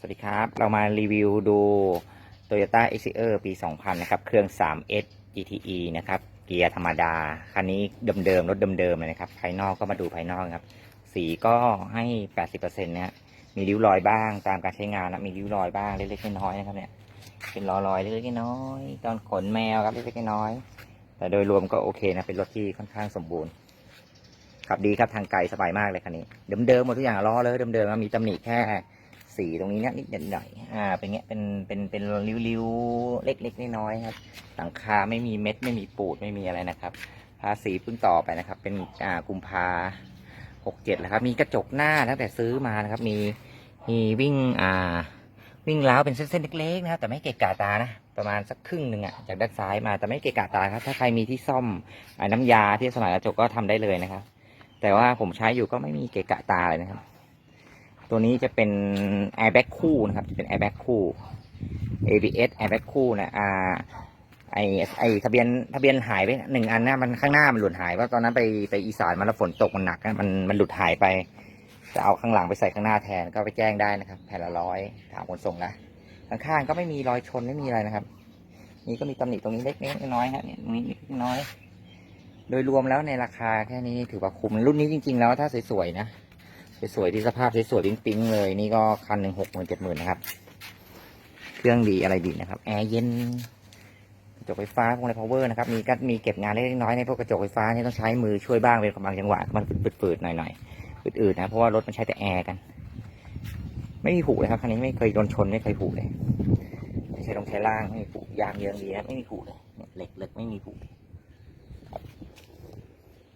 สวัสดีครับ เรามารีวิวดู Toyota e x i e r ปี 2000 นะครับ เครื่อง 3S GTE นะครับ เกียร์ธรรมดา คันนี้เดิมๆ รถเดิมๆ เลยนะครับ ภายนอกก็มาดูภายนอกครับ สีก็ให้ 80%นะฮะมีริ้วรอยบ้าง ตามการใช้งานนะ มีริ้วรอยบ้าง เล็กๆ น้อยๆ นะครับเนี่ย เป็นรอยรอยเล็กๆ น้อยๆ ตอนขนแมวครับ เล็กๆ น้อยๆ แต่โดยรวมก็โอเคนะ เป็นรถที่ค่อนข้างสมบูรณ์ขับดีครับ ทางไกลสบายมากเลยคันนี้ เดิมๆ หมดทุกอย่างล้อเลย เดิมๆมีตำหนิแค่ สีตรงนี้เนี่ยนิดหน่อยๆอ่าเป็นเงี้ยเป็นเป็นเป็นริ้วๆเล็กๆน้อยๆครับหลังคาไม่มีเม็ดไม่มีปูดไม่มีอะไรนะครับภาษีเพิ่งต่อไปนะครับ เป็นอ่ากุมภาหกเจ็ดแล้วครับ มีกระจกหน้าตั้งแต่ซื้อมานะครับ มีมีวิ่งอ่าวิ่งล้าวเป็นเส้นๆเล็กๆนะครับแต่ไม่เกะกะตานะประมาณสักครึ่งหนึ่งอะจากด้านซ้ายมาแต่ไม่เกะกะตาครับ ถ้าใครมีที่ซ่อมอน้ำยาที่สมัยกระจกก็ทำได้เลยนะครับ แต่ว่าผมใช้อยู่ก็ไม่มีเกะกะตาเลยนะครับ ตัวนี้จะเป็น airbag คู่นะครับ จะเป็น airbag คู่ ABS airbag คู่นะอ่าไอไอทะเบียนทะเบียนหายไปหนึ่งอันนะมันข้างหน้ามันหลุดหายเพราะตอนนั้นไปไปอีสานมาแล้วฝนตกมันหนักมันมันหลุดหายไปจะเอาข้างหลังไปใส่ข้างหน้าแทนก็ไปแจ้งได้นะครับแผ่นละร้อยถามคนส่งนะข้างๆก็ไม่มีรอยชนไม่มีอะไรนะครับ นี่ก็มีตำหนิตรงนี้เล็กน้อยฮะเนี่ยตรงนี้เล็กน้อย โดยรวมแล้วในราคาแค่นี้ถือว่าคุ้มรุ่นนี้จริง ๆ แล้วถ้าสวยๆนะ สวยๆที่สภาพสวยๆปิ๊งๆเลย นี่ก็คันหนึ่งหกหมื่นเจ็ดหมื่นนะครับ เครื่องดีอะไรดีนะครับ แอร์เย็นกระจกไฟฟ้าพวกอะไรพาวเวอร์นะครับ มีก็มีเก็บงานเล็กน้อยในพวกกระจกไฟฟ้านี่ต้องใช้มือช่วยบ้างเป็นบางจังหวะมันฝืดๆหน่อยๆอืดๆนะเพราะว่ารถมันใช้แต่แอร์กัน ไม่มีผุเลยครับคันนี้ไม่เคยโดนชนไม่เคยผุเลยใช่ลงใช้ล่างไม่มีผุยางเยิงดีนะไม่มีผุเลยเนี่ยเหล็กเหล็กไม่มีผุ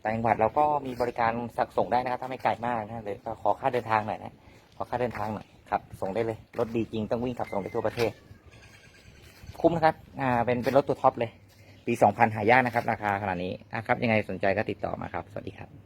ต่างจังหวัดเราก็มีบริการสักส่งได้นะครับ ถ้าไม่ไกลมากนะเลยก็ขอค่าเดินทางหน่อยนะขอค่าเดินทางหน่อยครับ ส่งได้เลยรถดีจริงต้องวิ่งขับส่งไปทั่วประเทศ คุ้มนะครับอ่าเป็นเป็นรถตัวท็อปเลย ปี 2000 หายากนะครับ ราคาขนาดนี้นะครับ ยังไงสนใจก็ติดต่อมาครับ สวัสดีครับ